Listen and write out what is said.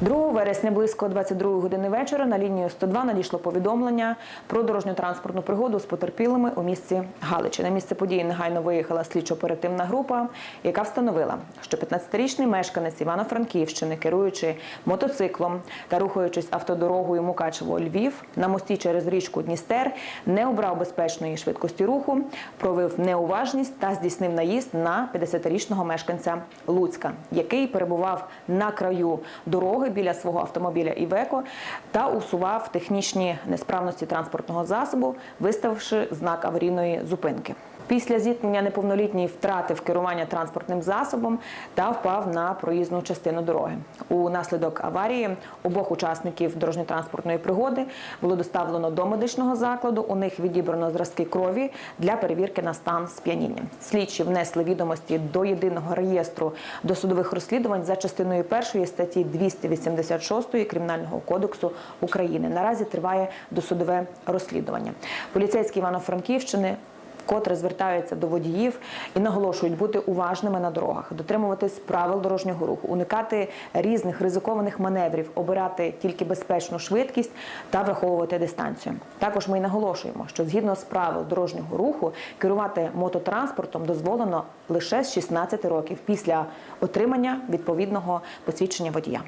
2 вересня близько 22 години вечора на лінію 102 надійшло повідомлення про дорожньо-транспортну пригоду з потерпілими у місті Галичі. На місце події негайно виїхала слідчо-оперативна група, яка встановила, що 15-річний мешканець Івано-Франківщини, керуючи мотоциклом та рухаючись автодорогою Мукачево-Львів на мості через річку Дністер, не обрав безпечної швидкості руху, провів неуважність та здійснив наїзд на 50-річного мешканця Луцька, який перебував на краю дороги біля свого автомобіля Івеко та усував технічні несправності транспортного засобу, виставивши знак аварійної зупинки. Після зіткнення неповнолітній втратив керування транспортним засобом та впав на проїзну частину дороги. У наслідок аварії обох учасників дорожньо-транспортної пригоди було доставлено до медичного закладу. У них відібрано зразки крові для перевірки на стан сп'яніння. Слідчі внесли відомості до єдиного реєстру досудових розслідувань за частиною першої статті 286 Кримінального кодексу України. Наразі триває досудове розслідування. Поліцейські Івано-Франківщини Котре звертаються до водіїв і наголошують бути уважними на дорогах, дотримуватись правил дорожнього руху, уникати різних ризикованих маневрів, обирати тільки безпечну швидкість та враховувати дистанцію. Також ми й наголошуємо, що згідно з правил дорожнього руху керувати мототранспортом дозволено лише з 16 років після отримання відповідного посвідчення водія.